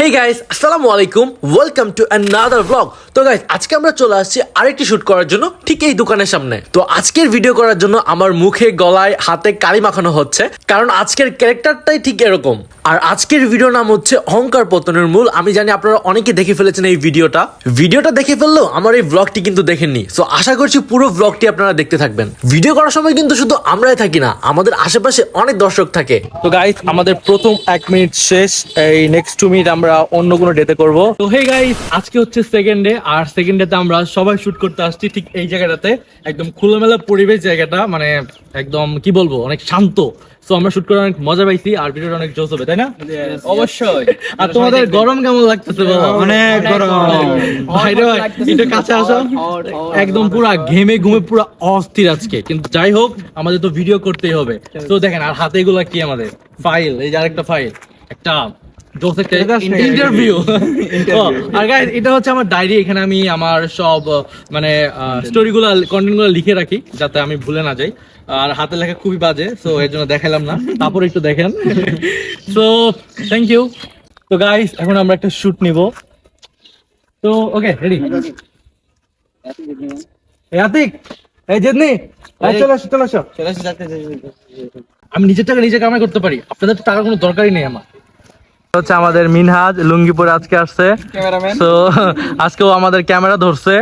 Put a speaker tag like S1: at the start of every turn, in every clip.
S1: হেই guys আসসালামু আলাইকুম। Welcome to another blog তো গাইস আজকে আমরা চলে আসছি আরেকটি শুট করার জন্য ঠিক এই দোকানের সামনে। তো আজকের ভিডিও করার জন্য আমার মুখে, গলায়, হাতে কালি মাখানো হচ্ছে। কারণ আজকের ক্যারেক্টারটাই ঠিক এরকম। আর আজকের ভিডিও নাম হচ্ছে অহংকার পতনের মূল। আমি জানি আপনারা অনেকে দেখে ফেলেছেন এই ভিডিওটা ভিডিওটা দেখে ফেললেও আমার এই ব্লগটি কিন্তু দেখেননি। সো আশা করছি পুরো ব্লগটি আপনারা দেখতে থাকবেন। ভিডিও করার সময় কিন্তু শুধু আমরাই থাকি না, আমাদের আশেপাশে অনেক দর্শক থাকে।
S2: তো গাইস আমাদের প্রথম এক মিনিট শেষ। এই নেক্সট টু মিনিট আমরা অন্য কোনো ডেতে করব। তো হে গাইস আজকে হচ্ছে সেকেন্ড ডে আর সেকেন্ড ডেতে আমরা সবাই শুট করতে আসছি ঠিক এই জায়গাটাতে। একদম খোলামেলা পরিবেশ জায়গাটা মানে একদম কি বলব অনেক শান্ত। তো আমরা শুট করে অনেক মজা পাইছি আর ভিডিওটা অনেক জোস হবে তাই না?
S3: অবশ্যই।
S2: আর তোমাদের গরম কেমন লাগতেছে বলো?
S3: অনেক গরম।
S2: ভাইরে ভাই একটু কাছে আসো। একদম পুরা ঘেমে ঘুমে পুরা অস্থির আজকে। কিন্তু যাই হোক আমাদের তো ভিডিও করতেই হবে। তো দেখেন আর হাতে এগুলা কি আমাদের? ফাইল এই যে আরেকটা ফাইল একটা ইন্টারভিউ আর গাইস এটা হচ্ছে আমার ডায়েরি এখানে আমি আমার সব মানে স্টোরিগুলো কন্টেন্টগুলো লিখে রাখি যাতে আমি ভুলে না যাই। আর হাতে লেখা খুবই বাজে সো এর জন্য দেখালাম না। তারপর একটু দেখেন। সো থ্যাংক ইউ তো গাইস এখন আমরা একটা শুট নিব। তো ওকে রেডি আতিক এই জেদনি চলে আসো চলে আসো। আমি নিজের টাকা নিজে কামাই করতে পারি। আপনাদের তো টাকার কোনো দরকারই নেই আমার। হচ্ছে আমাদের মিনহাজ লুঙ্গিপুর আজকে আসছে। তো আজকেও আমাদের ক্যামেরা ধরছে।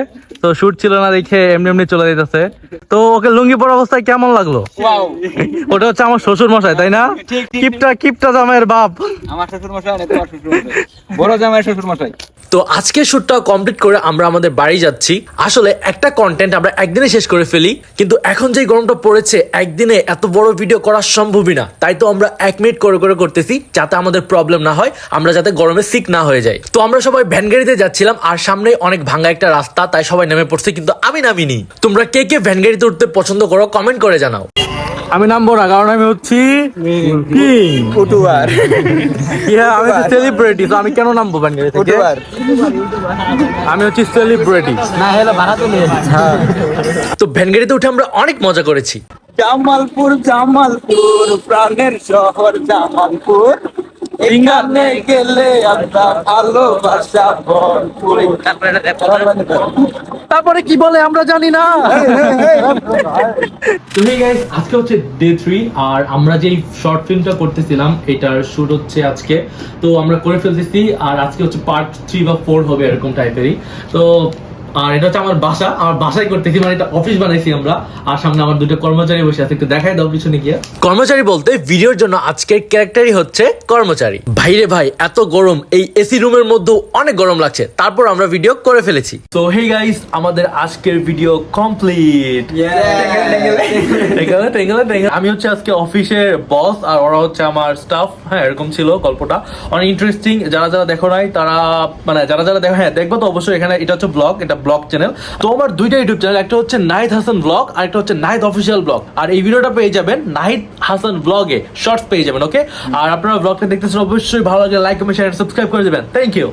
S2: তো শুট ছিল না দেখে এমনি এমনি চলে যেতেছে। তো ওকে লুঙ্গি পরা অবস্থায় কেমন লাগল? ওটা হচ্ছে আমার শ্বশুর মশাই তাই না? কিপটা কিপটা জামাইয়ের বাপ।
S3: আমার শ্বশুর মশাই শ্বশুর মশাই। বড় জামাইয়ের শ্বশুর মশাই।
S1: তো আজকের শুটটা কমপ্লিট করে আমরা আমাদের বাড়ি যাচ্ছি। আসলে একটা কন্টেন্ট আমরা একদিনে শেষ করে ফেলি, কিন্তু এখন যে গরমটা পড়েছে, একদিনে এত বড় ভিডিও করা সম্ভবই না। তাই তো আমরা এক মিনিট করে করে করতেছি, যাতে আমাদের প্রবলেম না হয়, আমরা যাতে গরমে সিক না হয়ে যাই। তো আমরা সবাই ভ্যান গাড়িতে যাচ্ছিলাম, আর সামনে অনেক ভাঙা একটা রাস্তা, তাই সবাই নেমে পড়ছে, কিন্তু আমি নামিনি। তোমরা কে কে ভ্যান গাড়িতে উঠতে পছন্দ করো কমেন্ট করে জানাও।
S2: আমি নামবো না কারণ আমি হচ্ছি কিং। ইয়া আমি তো সেলিব্রিটি তো আমি কেন নামবো বাঙ্গালি থেকে আমি হচ্ছি সেলিব্রিটি
S3: না হেলো ভাড়া তো নিয়ে
S1: তো ভ্যান গাড়িতে উঠে আমরা অনেক মজা করেছি।
S3: জামালপুর জামালপুর প্রাণের শহর জামালপুর। এখানে গেলে আমরা ভালোবাসা ভরপুর।
S2: তারপরে কি বলে আমরা জানি না। তো হে গাইস আজকে হচ্ছে ডে থ্রি আর আমরা যেই শর্ট ফিল্মটা করতেছিলাম এটার শুট হচ্ছে আজকে। তো আমরা করে ফেলতেছি আর আজকে হচ্ছে পার্ট থ্রি বা ফোর হবে এরকম টাইপেরই তো আর এটা হচ্ছে আমার বাসা। আমার বাসায় করতেছি মানে এটা অফিস বানাইছি আমরা। আর সামনে আমার দুটো কর্মচারী বসে আছে একটু দেখাই দাও পিছনে গিয়ে।
S1: কর্মচারী বলতে ভিডিওর জন্য আজকের ক্যারেক্টারই হচ্ছে কর্মচারী। ভাইরে ভাই এত গরম এই এসি রুমের মধ্যেও অনেক গরম লাগছে। তারপর আমরা ভিডিও করে ফেলেছি।
S2: তো হে গাইস আমাদের আজকের ভিডিও কমপ্লিট আমি হচ্ছে আজকে অফিসের বস আর ওরা হচ্ছে আমার স্টাফ হ্যাঁ এরকম ছিল গল্পটা। অনেক ইন্টারেস্টিং যারা যারা দেখো নাই তারা মানে যারা যারা দেখো হ্যাঁ দেখব তো অবশ্যই এখানে এটা হচ্ছে ব্লগ এটা ব্লগ চ্যানেল। তো আমার দুইটা ইউটিউব চ্যানেল, একটা হচ্ছে নাহিদ হাসান ব্লগ আর একটা হচ্ছে নাহিদ অফিসিয়াল ব্লগ। আর এই ভিডিওটা পেয়ে যাবেন নাহিদ হাসান ব্লগে শর্টস পেয়ে যাবেন ওকে আর আপনারা ব্লগটা দেখতেছেন, অবশ্যই ভালো লাগে লাইক কমেন্ট শেয়ার সাবস্ক্রাইব করে দেবেন। Thank you